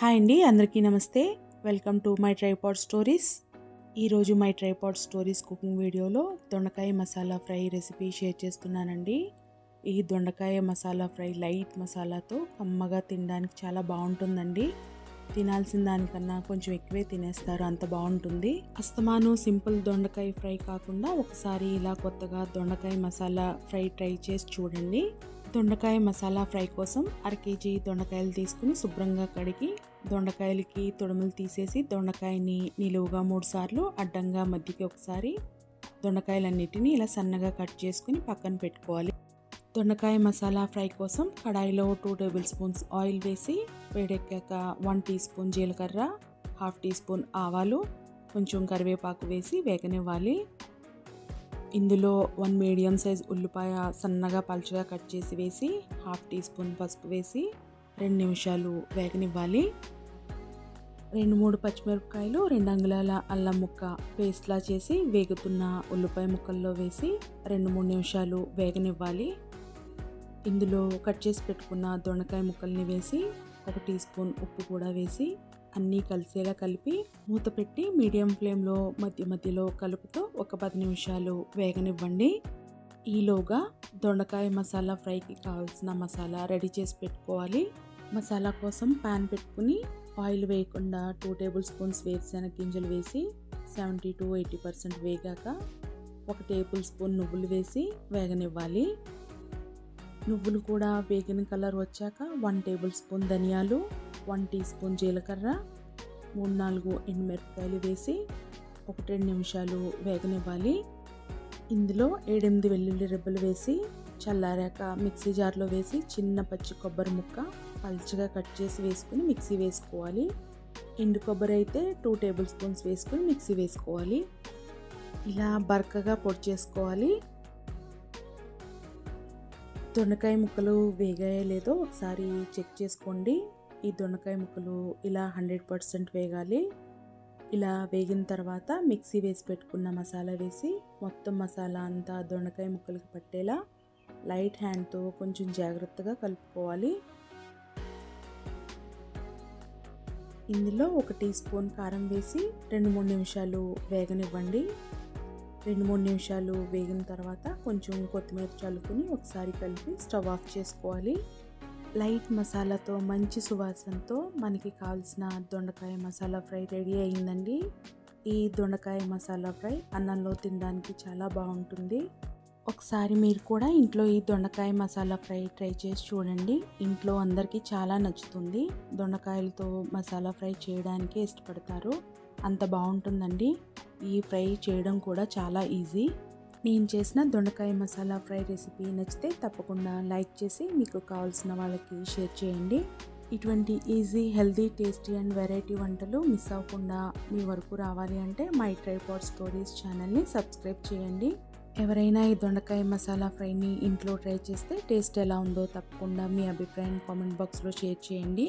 Hi అండి అందరికీ నమస్తే. Welcome to my tripod stories ఈరోజు మై ట్రైపాడ్ స్టోరీస్ కుకింగ్ వీడియోలో దొండకాయ మసాలా ఫ్రై రెసిపీ షేర్ చేస్తున్నానండి. ఈ దొండకాయ మసాలా ఫ్రై లైట్ మసాలాతో కమ్మగా తినడానికి చాలా బాగుంటుందండి. తినాల్సిన దానికన్నా కొంచెం ఎక్కువే తినేస్తారు అంత బాగుంటుంది. అస్తమాను సింపుల్ దొండకాయ ఫ్రై కాకుండా ఒకసారి ఇలా కొత్తగా దొండకాయ మసాలా ఫ్రై ట్రై చేసి చూడండి. దొండకాయ మసాలా ఫ్రై కోసం అర కేజీ దొండకాయలు తీసుకుని శుభ్రంగా కడిగి దొండకాయలకి తొడుములు తీసేసి దొండకాయని నిలువుగా మూడుసార్లు అడ్డంగా మధ్యకి ఒకసారి దొండకాయలన్నిటిని ఇలా సన్నగా కట్ చేసుకుని పక్కన పెట్టుకోవాలి. దొండకాయ మసాలా ఫ్రై కోసం కడాయిలో టూ టేబుల్ స్పూన్స్ ఆయిల్ వేసి వేడెక్కాక వన్ టీ స్పూన్ జీలకర్ర హాఫ్ టీ స్పూన్ ఆవాలు కొంచెం కరివేపాకు వేసి వేగనివ్వాలి. ఇందులో వన్ మీడియం సైజ్ ఉల్లిపాయ సన్నగా పలుచగా కట్ చేసి వేసి హాఫ్ టీ స్పూన్ పసుపు వేసి రెండు నిమిషాలు వేగనివ్వాలి. రెండు మూడు పచ్చిమిరపకాయలు రెండు అంగుళాల అల్లం ముక్క పేస్ట్లా చేసి వేగుతున్న ఉల్లిపాయ ముక్కల్లో వేసి రెండు మూడు నిమిషాలు వేగనివ్వాలి. ఇందులో కట్ చేసి పెట్టుకున్న దొండకాయ ముక్కల్ని వేసి ఒక టీ స్పూన్ ఉప్పు కూడా వేసి అన్నీ కలిసేలా కలిపి మూత పెట్టి మీడియం ఫ్లేమ్లో మధ్య మధ్యలో కలుపుతూ ఒక పది నిమిషాలు వేగనివ్వండి. ఈలోగా దొండకాయ మసాలా ఫ్రైకి కావాల్సిన మసాలా రెడీ చేసి పెట్టుకోవాలి. మసాలా కోసం ప్యాన్ పెట్టుకుని ఆయిల్ వేయకుండా టూ టేబుల్ స్పూన్స్ వేరుశెనగ గింజలు వేసి సెవెంటీ టు ఎయిటీ పర్సెంట్ వేగాక ఒక టేబుల్ స్పూన్ నువ్వులు వేసి వేగనివ్వాలి. నువ్వులు కూడా వేగిన కలర్ వచ్చాక వన్ టేబుల్ స్పూన్ ధనియాలు వన్ టీ స్పూన్ జీలకర్ర మూడు నాలుగు ఎండుమిరపకాయలు వేసి ఒకటి రెండు నిమిషాలు వేగనివ్వాలి. ఇందులో ఏడెనిమిది వెల్లుల్లి రెబ్బలు వేసి చల్లారాక మిక్సీ జార్లో వేసి చిన్న పచ్చి కొబ్బరి ముక్క పల్చగా కట్ చేసి వేసుకుని మిక్సీ వేసుకోవాలి. ఎండు కొబ్బరి అయితే టూ టేబుల్ స్పూన్స్ వేసుకుని మిక్సీ వేసుకోవాలి. ఇలా బరకగా పొడి చేసుకోవాలి. దొండకాయ ముక్కలు వేగాయో లేదో ఒకసారి చెక్ చేసుకోండి. ఈ దొండకాయ ముక్కలు ఇలా హండ్రెడ్ పర్సెంట్ వేగాలి. ఇలా వేగిన తర్వాత మిక్సీ వేసి పెట్టుకున్న మసాలా వేసి మొత్తం మసాలా అంతా దొండకాయ ముక్కలకి పట్టేలా లైట్ హ్యాండ్తో కొంచెం జాగ్రత్తగా కలుపుకోవాలి. ఇందులో ఒక టీ స్పూన్ కారం వేసి రెండు మూడు నిమిషాలు వేగనివ్వండి. రెండు మూడు నిమిషాలు వేగిన తర్వాత కొంచెం కొత్తిమీర చల్లుకుని ఒకసారి కలిపి స్టవ్ ఆఫ్ చేసుకోవాలి. లైట్ మసాలాతో మంచి సువాసనతో మనకి కావాల్సిన దొండకాయ మసాలా ఫ్రై రెడీ అయిందండి ఈ దొండకాయ మసాలా ఫ్రై అన్నంలో తినడానికి చాలా బాగుంటుంది. ఒకసారి మీరు కూడా ఇంట్లో ఈ దొండకాయ మసాలా ఫ్రై ట్రై చేసి చూడండి. ఇంట్లో అందరికీ చాలా నచ్చుతుంది. దొండకాయలతో మసాలా ఫ్రై చేయడానికి ఇష్టపడతారు. అంత బాగుంటుందండి. ఈ ఫ్రై చేయడం కూడా చాలా ఈజీ. నేను చేసిన దొండకాయ మసాలా ఫ్రై రెసిపీ నచ్చితే తప్పకుండా లైక్ చేసి మీకు కావాల్సిన వాళ్ళకి షేర్ చేయండి. ఇటువంటి easy healthy tasty and variety వంటలు మిస్ అవ్వకుండా మీ వరకు రావాలి అంటే మై ట్రైపాడ్ స్టోరీస్ ఛానల్ని సబ్స్క్రైబ్ చేయండి. ఎవరైనా ఈ దొండకాయ మసాలా ఫ్రైని ఇంట్లో ట్రై చేస్తే టేస్ట్ ఎలా ఉందో తప్పకుండా మీ అభిప్రాయం కామెంట్ బాక్స్లో షేర్ చేయండి.